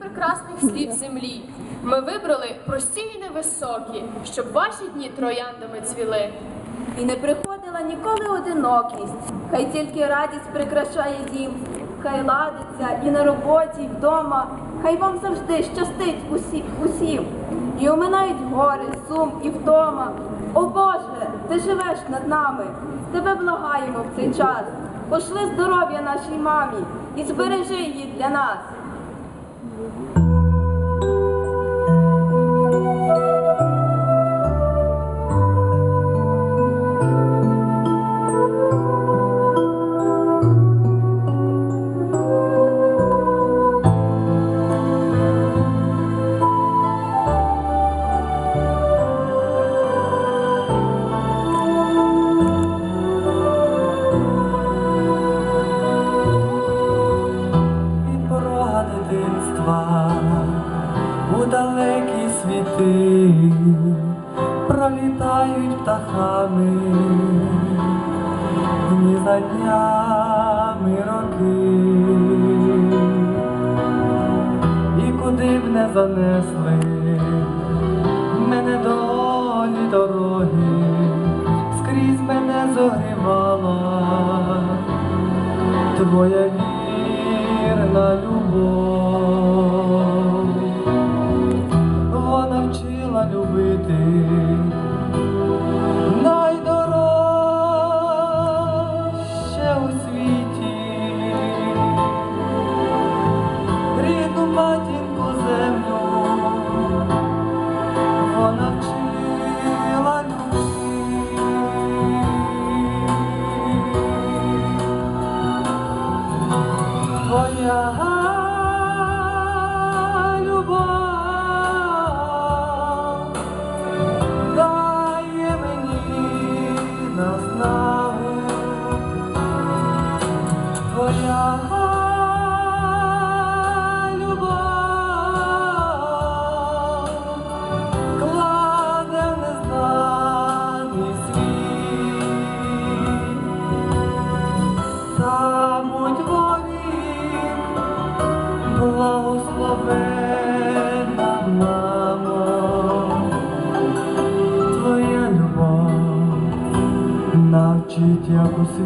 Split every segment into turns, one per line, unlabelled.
прекрасних слів землі. Ми вибрали прості і невисокі, щоб ваші дні трояндами цвіли.
І не приходила ніколи одинокість, хай тільки радість прикрашає дім, хай ладиться і на роботі, і вдома, хай вам завжди щастить усі, усім. І оминають гори, сум і вдома. О Боже, ти живеш над нами, тебе благаємо в цей час. Пошли здоров'я нашій мамі і збережи її для нас.
Дитинства у далекі світи. Пролітають птахами дні за днями роки, і куди б не занесли мене долі дороги, скрізь мене зогрівала твоя love la città così.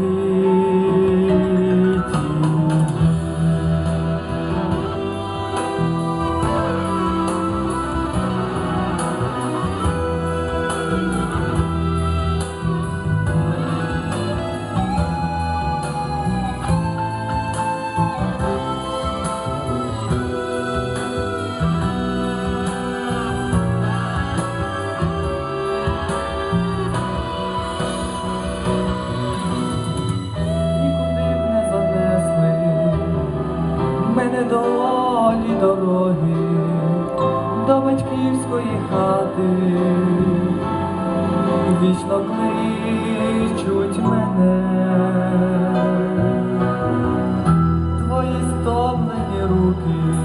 Дороги до батьківської хати, вічно кличуть мене, твої стомлені руки,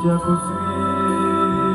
навчить, як у світі